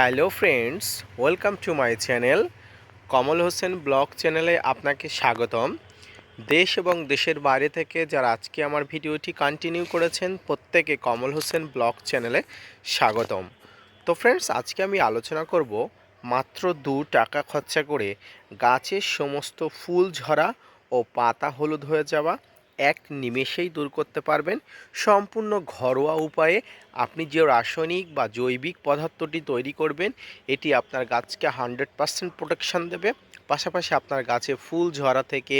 Hello friends, welcome to my channel. Kamal Hossain blog চ্যানেলে আপনাকে স্বাগতম। দেশ এবং দেশের বাইরে থেকে যারা আজকে আমার ভিডিওটি কন্টিনিউ করেছেন, প্রত্যেকে কমল হোসেন ব্লগ চ্যানেলে স্বাগতম। তো ফ্রেন্ডস, আজকে আমি আলোচনা করব মাত্র দু টাকা খরচা করে গাছের সমস্ত ফুল ঝরা ও পাতা হলুদ হয়ে যাওয়া এক নিমেষেই দূর করতে পারবেন। সম্পূর্ণ ঘরোয়া উপায়ে আপনি যে রাসায়নিক বা জৈবিক পদার্থটি তৈরি করবেন, এটি আপনার গাছকে হান্ড্রেড পার্সেন্ট প্রোটেকশান দেবে। পাশাপাশি আপনার গাছে ফুল ঝরা থেকে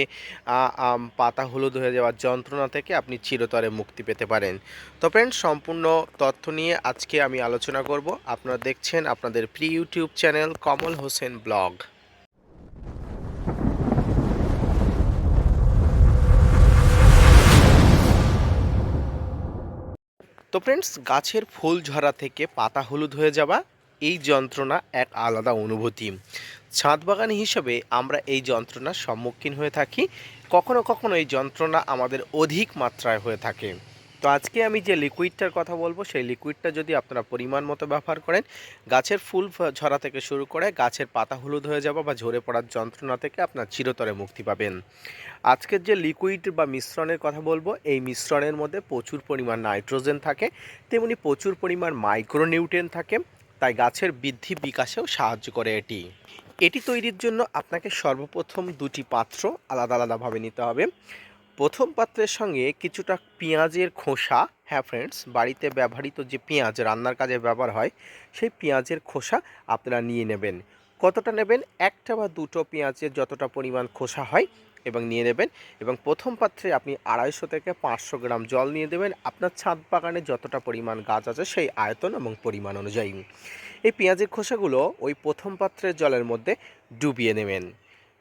পাতা হলুদ হয়ে যাওয়ার যন্ত্রণা থেকে আপনি চিরতরে মুক্তি পেতে পারেন। তো ফ্রেন্ড সম্পূর্ণ তথ্য নিয়ে আজকে আমি আলোচনা করব। আপনারা দেখছেন আপনাদের pre YouTube channel Kamal Hossain blog. তো ফ্রেন্ডস গাছের ফুল ঝরা থেকে পাতা হলুদ হয়ে যাওয়া, এই যন্ত্রণা এক আলাদা অনুভূতি। ছাদ বাগান হিসেবে আমরা এই যন্ত্রণার সম্মুখীন হয়ে থাকি। কখনো কখনো এই যন্ত্রণা আমাদের অধিক মাত্রায় হয়ে থাকে। তো আজকে আমি যে লিকুইডটার কথা বলব, সেই লিকুইডটা যদি আপনারা পরিমাণ মতো ব্যবহার করেন, গাছের ফুল ঝরা থেকে শুরু করে গাছের পাতা হলুদ হয়ে যাওয়া বা ঝরে পড়ার যন্ত্রণা থেকে আপনার চিরতরে মুক্তি পাবেন। আজকের যে লিকুইড বা মিশ্রণের কথা বলব, এই মিশ্রণের মধ্যে প্রচুর পরিমাণ নাইট্রোজেন থাকে, তেমনি প্রচুর পরিমাণ মাইক্রোনিউট্রেন থাকে, তাই গাছের বৃদ্ধি বিকাশেও সাহায্য করে এটি। এটি তৈরির জন্য আপনাকে সর্বপ্রথম দুটি পাত্র আলাদা আলাদাভাবে নিতে হবে। প্রথম পাত্রের সঙ্গে কিছুটা পেঁয়াজের খোসা হ্যাঁ ফ্রেন্ডস বাড়িতে ব্যবহৃত যে পেঁয়াজ, রান্নার কাজে ব্যবহার হয়, সেই পেঁয়াজের খোসা আপনারা নিয়ে নেবেন। কতটা নেবেন? একটা বা দুটো পেঁয়াজের যতটা পরিমাণ খোসা হয় এবং নিয়ে নেবেন এবং প্রথম পাত্রে আপনি আড়াইশো থেকে পাঁচশো গ্রাম জল নিয়ে দেবেন। আপনার ছাদ বাগানে যতটা পরিমাণ গাছ আছে সেই আয়তন এবং পরিমাণ অনুযায়ী। এই পেঁয়াজের খোসাগুলো ওই প্রথম পাত্রের জলের মধ্যে ডুবিয়ে নেবেন।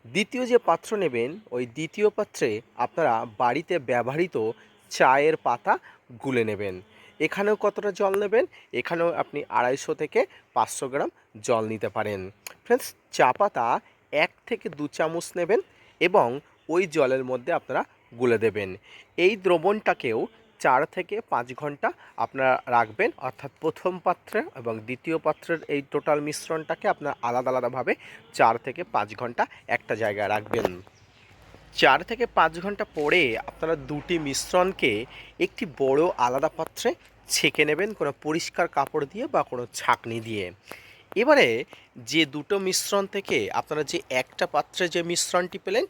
দ্বিতীয় যে পাত্র নেবেন, ওই দ্বিতীয় পাত্রে আপনারা বাড়িতে ব্যবহৃত চায়ের পাতা গুলে নেবেন। এখানেও কতটা জল নেবেন? এখানেও আপনি আড়াইশো থেকে পাঁচশো গ্রাম জল নিতে পারেন। ফ্রেন্ডস, চা পাতা এক থেকে দু চামচ নেবেন এবং ওই জলের মধ্যে আপনারা গুলে দেবেন। এই দ্রবণটাকেও চার থেকে পাঁচ ঘণ্টা আপনারা রাখবেন, অর্থাৎ প্রথম পাত্রে এবং দ্বিতীয় পাত্রের এই টোটাল মিশ্রণটাকে আপনারা আলাদা আলাদাভাবে চার থেকে পাঁচ ঘণ্টা একটা জায়গায় রাখবেন। চার থেকে পাঁচ ঘণ্টা পরে আপনারা দুটি মিশ্রণকে একটি বড় আলাদা পাত্রে ছেঁকে নেবেন কোনো পরিষ্কার কাপড় দিয়ে বা কোনো ছাঁকনি দিয়ে। এবারে যে দুটো মিশ্রণ থেকে আপনারা যে একটা পাত্রে যে মিশ্রণটি পেলেন,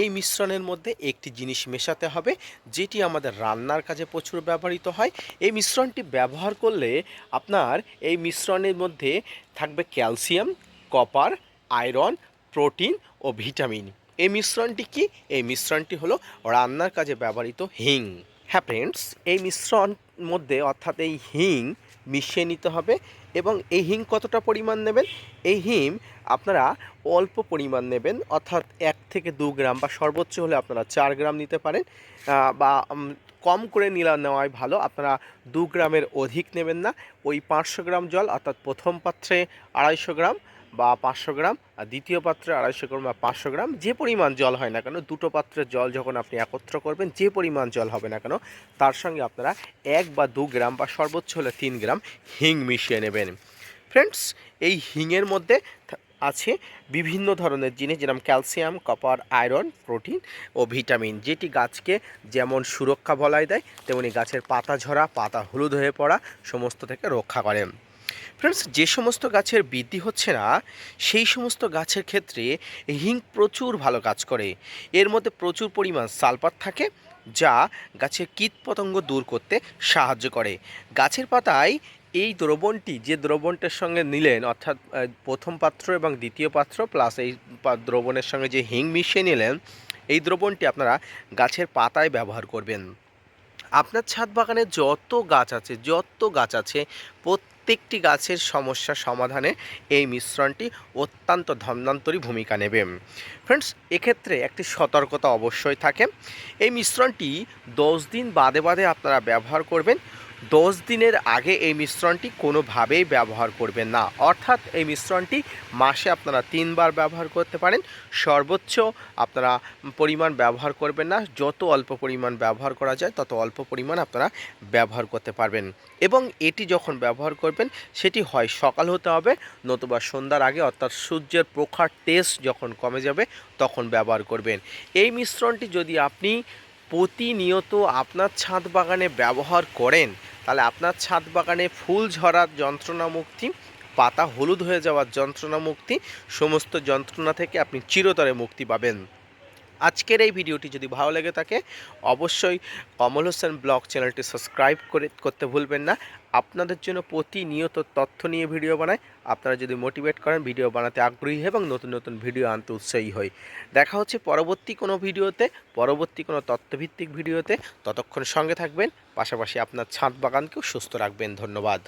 এই মিশ্রণের মধ্যে একটি জিনিস মেশাতে হবে, যেটি আমাদের রান্নার কাজে প্রচুর ব্যবহৃত হয়। এই মিশ্রণটি ব্যবহার করলে আপনার এই মিশ্রণের মধ্যে থাকবে ক্যালসিয়াম, কপার, আয়রন, প্রোটিন ও ভিটামিন। এই মিশ্রণটি কি? এই মিশ্রণটি হলো রান্নার কাজে ব্যবহৃত হিং। হ্যাঁ ফ্রেন্ডস এই মিশ্রণ মধ্যে অর্থাৎ এই হিং মিশিয়ে নিতে হবে এবং এই হিম কতটা পরিমাণ নেবেন? এই হিম আপনারা অল্প পরিমাণ নেবেন, অর্থাৎ এক থেকে দু গ্রাম বা সর্বোচ্চ হলে আপনারা চার গ্রাম নিতে পারেন বা কম করে নিলা নেওয়াই ভালো। আপনারা দু গ্রামের অধিক নেবেন না। ওই পাঁচশো গ্রাম জল, অর্থাৎ প্রথম পাত্রে আড়াইশো গ্রাম বা পাঁচশো গ্রাম, আর দ্বিতীয় পাত্রে আড়াইশো গ্রাম বা পাঁচশো গ্রাম, যে পরিমাণ জল হয় না কেন, দুটো পাত্রের জল যখন আপনি একত্র করবেন, যে পরিমাণ জল হবে না কেন, তার সঙ্গে আপনারা এক বা দু গ্রাম বা সর্বোচ্চ হলে তিন গ্রাম হিং মিশিয়ে নেবেন। ফ্রেন্ডস, এই হিংয়ের মধ্যে আছে বিভিন্ন ধরনের জিনিস, যেরকম ক্যালসিয়াম, কপার, আয়রন, প্রোটিন ও ভিটামিন, যেটি গাছকে যেমন সুরক্ষা বলাই দেয়, তেমনি গাছের পাতা ঝরা, পাতা হলুদ হয়ে পড়া, সমস্ত থেকে রক্ষা করে। ফ্রেন্ডস যে সমস্ত গাছের বৃদ্ধি হচ্ছে না, সেই সমস্ত গাছের ক্ষেত্রে হিং প্রচুর ভালো কাজ করে। এর মধ্যে প্রচুর পরিমাণ সালফার থাকে, যা গাছের কীটপতঙ্গ দূর করতে সাহায্য করে। গাছের পাতায় এই দ্রবণটি, যে দ্রবণটার সঙ্গে নিলেন, অর্থাৎ প্রথম পাত্র এবং দ্বিতীয় পাত্র প্লাস এই দ্রবণের সঙ্গে যে হিং মিশিয়ে নিলেন, এই দ্রবণটি আপনারা গাছের পাতায় ব্যবহার করবেন। আপনার ছাদ বাগানে যত গাছ আছে, যত গাছ আছে, প্রত্যেকটি গাছের সমস্যা সমাধানে এই মিশ্রণটি অত্যন্ত ধন্যান্তরী ভূমিকা নেবে। ফ্রেন্ডস এক্ষেত্রে একটি সতর্কতা অবশ্যই থাকে। এই মিশ্রণটি দশ দিন বাদে বাদে আপনারা ব্যবহার করবেন। দশ দিনের আগে এই মিশ্রণটি কোনোভাবেই ব্যবহার করবেন না। অর্থাৎ এই মিশ্রণটি মাসে আপনারা তিনবার ব্যবহার করতে পারেন। সর্বোচ্চ আপনারা পরিমাণ ব্যবহার করবেন না। যত অল্প পরিমাণ ব্যবহার করা যায়, তত অল্প পরিমাণ আপনারা ব্যবহার করতে পারবেন। এবং এটি যখন ব্যবহার করবেন, সেটি হয় সকাল হতে হবে, নতুবা সন্ধ্যার আগে, অর্থাৎ সূর্যের প্রখার টেস্ট যখন কমে যাবে, তখন ব্যবহার করবেন। এই মিশ্রণটি যদি আপনি প্রতিনিয়ত আপনার ছাদ বাগানে ব্যবহার করেন, তাহলে আপনার ছাদ বাগানে ফুল ঝরার যন্ত্রণা মুক্তি, পাতা হলুদ হয়ে যাওয়ার যন্ত্রণা মুক্তি, সমস্ত যন্ত্রণা থেকে আপনি চিরতরে মুক্তি পাবেন। আজকের এই ভিডিওটি যদি ভালো লেগে থাকে, অবশ্যই কমল হোসেন ব্লগ চ্যানেলটি সাবস্ক্রাইব করে, করতে ভুলবেন না। আপনাদের জন্য প্রতিনিয়ত তথ্য নিয়ে ভিডিও বানায় আপনারা যদি মোটিভেট করেন, ভিডিও বানাতে আগ্রহী এবং নতুন নতুন ভিডিও আনতে উৎসাহী হই। দেখা হচ্ছে পরবর্তী কোনো ভিডিওতে, পরবর্তী কোনো তথ্যভিত্তিক ভিডিওতে। ততক্ষণ সঙ্গে থাকবেন, পাশাপাশি আপনার ছাদ বাগানকেও সুস্থ রাখবেন। ধন্যবাদ।